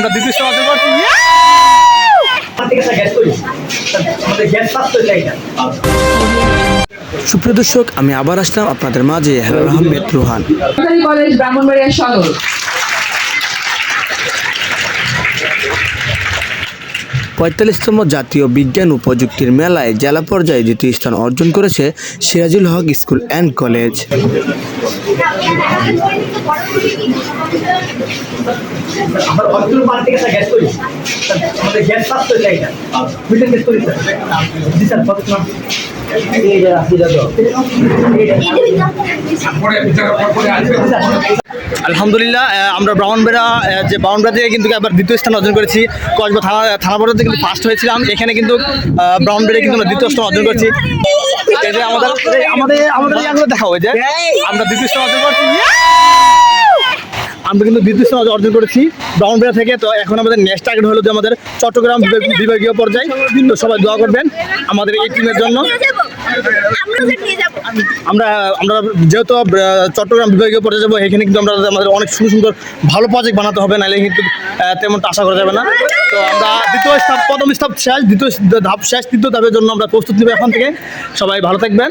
আমরা দ্বিতীয় স্থান অর্জন করছি। সুপ্রিয় দর্শক আমি আবার আসলাম আপনাদের মাঝে হেলাল আহমেদ রোহান। কলেজ ব্রাহ্মণবাড়িয়া সদর। পঁয়তাল্লিশতম জাতীয় বিজ্ঞান ও প্রযুক্তির মেলায় জেলা পর্যায়ে দ্বিতীয় স্থান অর্জন করেছে Sirajul Haque school and college. আমরা আলহামদুলিল্লাহ আমরা ব্রাহ্মণবেড়া যে ব্রাহ্মণবেড়া থেকে কিন্তু একবার দ্বিতীয় স্থান অর্জন করেছি। কসবা থানা থানা পর্যন্ত কিন্তু ফার্স্ট হয়েছিলাম। এখানে কিন্তু ব্রাহ্মণবেড়ে কিন্তু আমরা দ্বিতীয় স্থান অর্জন করেছি। আমাদের আমাদের আমাদের দেখা হয়ে যায় আমরা দ্বিতীয় স্থান অর্জন করছি। আমরা কিন্তু দ্বিতীয় স্থান অর্জন করেছি ব্রাহ্মণবেড়া থেকে। তো এখন আমাদের নেক্সট টার্গেট হলো যে আমাদের চট্টগ্রাম বিভাগীয় পর্যায়ে। সবাই দোয়া করবেন আমাদের এই টিমের জন্য। আমরা আমরা যেহেতু চট্টগ্রাম বিভাগীয় পর্যায়ে যাব এখানে কিন্তু আমরা আমাদের অনেক সুন্দর সুন্দর ভালো প্রজেক্ট বানাতে হবে নাহলে কিন্তু তেমনটা আশা করা যাবে না। তো আমরা দ্বিতীয় ধাপ প্রথম ধাপ শেষ দ্বিতীয় ধাপ শেষ তৃতীয় ধাপের জন্য আমরা প্রস্তুত নেব এখন থেকে। সবাই ভালো থাকবেন।